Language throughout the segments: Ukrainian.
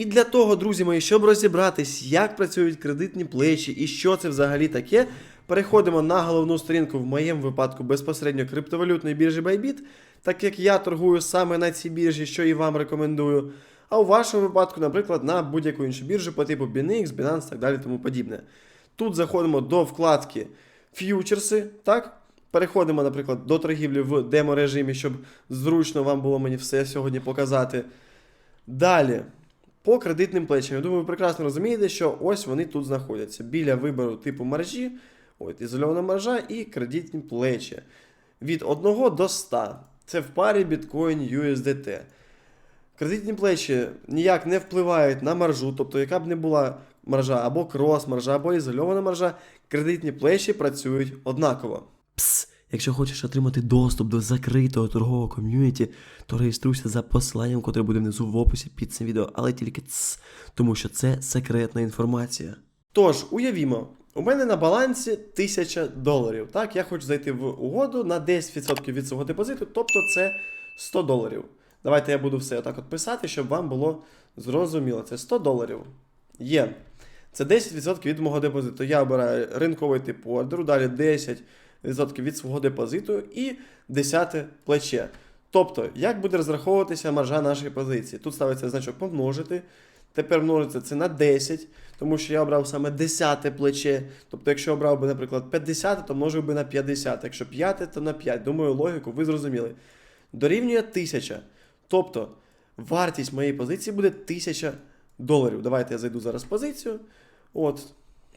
І для того, друзі мої, щоб розібратись, як працюють кредитні плечі і що це взагалі таке, переходимо на головну сторінку в моєму випадку безпосередньо криптовалютної біржі Bybit, так як я торгую саме на цій біржі, що і вам рекомендую. А у вашому випадку, наприклад, на будь-яку іншу біржу по типу BNX, Binance так далі тому подібне. Тут заходимо до вкладки ф'ючерси, так? Переходимо, наприклад, до торгівлі в демо-режимі, щоб зручно вам було мені все сьогодні показати. Далі, по кредитним плечам. Я думаю, ви прекрасно розумієте, що ось вони тут знаходяться. Біля вибору типу маржі, от, ізольована маржа і кредитні плечі. Від 1 до 100. Це в парі Bitcoin USDT. Кредитні плечі ніяк не впливають на маржу, тобто, яка б не була маржа, або крос-маржа, або ізольована маржа, кредитні плечі працюють однаково. Пс, якщо хочеш отримати доступ до закритого торгового ком'юніті, то реєструйся за посиланням, котре буде внизу в описі під цим відео, але тільки ц, тому що це секретна інформація. Тож, уявімо, у мене на балансі 1000 доларів. Так, я хочу зайти в угоду на 10% від свого депозиту, тобто це 100 доларів. Давайте я буду все отак от писати, щоб вам було зрозуміло. Це 100 доларів. Є. Це 10% від мого депозиту. Я обираю ринковий тип ордеру, далі 10% від свого депозиту і 10 плече. Тобто, як буде розраховуватися маржа нашої позиції? Тут ставиться значок помножити. Тепер множиться це на 10, тому що я обрав саме 10 плече. Тобто, якщо обрав би, наприклад, 50, то множив би на 50. Якщо 5, то на 5. Думаю, логіку ви зрозуміли. Дорівнює 1000. Тобто, вартість моєї позиції буде 1000 доларів. Давайте я зайду зараз в позицію. От.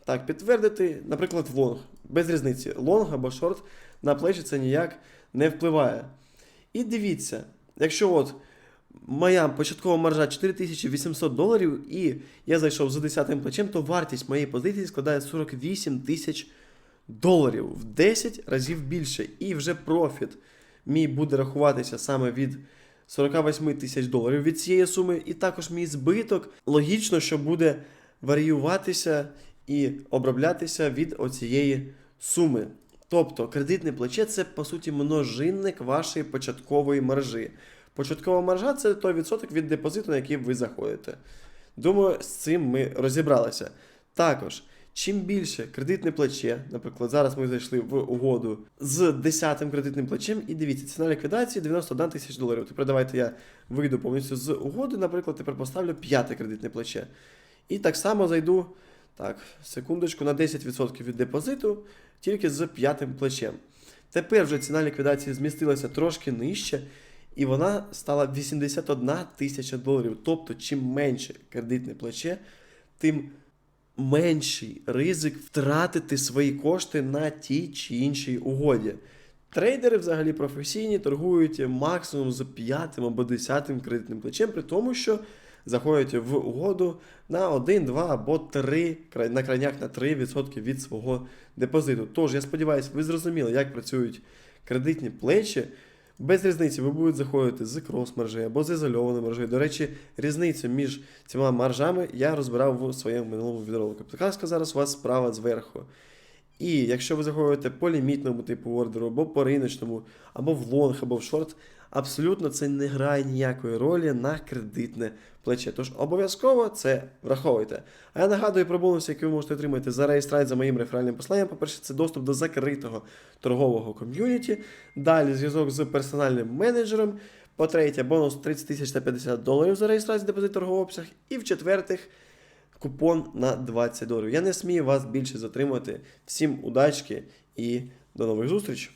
Так, підтвердити, наприклад, лонг. Без різниці. Лонг або шорт на плечі це ніяк не впливає. І дивіться, якщо от моя початкова маржа 4800 доларів, і я зайшов за 10 плечем, то вартість моєї позиції складає 48 тисяч доларів в 10 разів більше. І вже профіт мій буде рахуватися саме від 48 тисяч доларів від цієї суми, і також мій збиток логічно, що буде варіюватися і оброблятися від оцієї суми. Тобто кредитне плече це по суті множинник вашої початкової маржі. Початкова маржа це той відсоток від депозиту, на який ви заходите. Думаю, з цим ми розібралися. Також, чим більше кредитне плече, наприклад, зараз ми зайшли в угоду з 10-м кредитним плечем, і дивіться, ціна ліквідації 91 тисяч доларів. Тепер давайте я вийду повністю з угоди, наприклад, тепер поставлю 5 кредитне плече. І так само зайду, так, секундочку, на 10% від депозиту, тільки з п'ятим плечем. Тепер вже ціна ліквідації змістилася трошки нижче, і вона стала 81 тисяча доларів. Тобто, чим менше кредитне плече, тим менший ризик втратити свої кошти на тій чи іншій угоді. Трейдери взагалі професійні торгують максимум з п'ятим або десятим кредитним плечем, при тому, що заходять в угоду на 1, 2 або 3, на крайняк на 3% від свого депозиту. Тож, я сподіваюся, ви зрозуміли, як працюють кредитні плечі. Без різниці ви будете заходити з крос-маржі або з ізольованої маржі. До речі, різницю між цими маржами я розбирав в своєму минулому відеоролику. Підказка зараз у вас справа зверху. І якщо ви заходите по лімітному типу ордеру, або по риночному, або в лонг, або в шорт, абсолютно це не грає ніякої ролі на кредитне плече. Тож обов'язково це враховуйте. А я нагадую про бонуси, які ви можете отримати за реєстрацію за моїм реферальним посланням. По-перше, це доступ до закритого торгового ком'юніті. Далі зв'язок з персональним менеджером. По-третє, бонус 30 тисяч та 50 доларів за реєстрацію депозит торгового обсяг. І в-четвертих, купон на 20 доларів. Я не смію вас більше затримувати. Всім удачки і до нових зустрічей!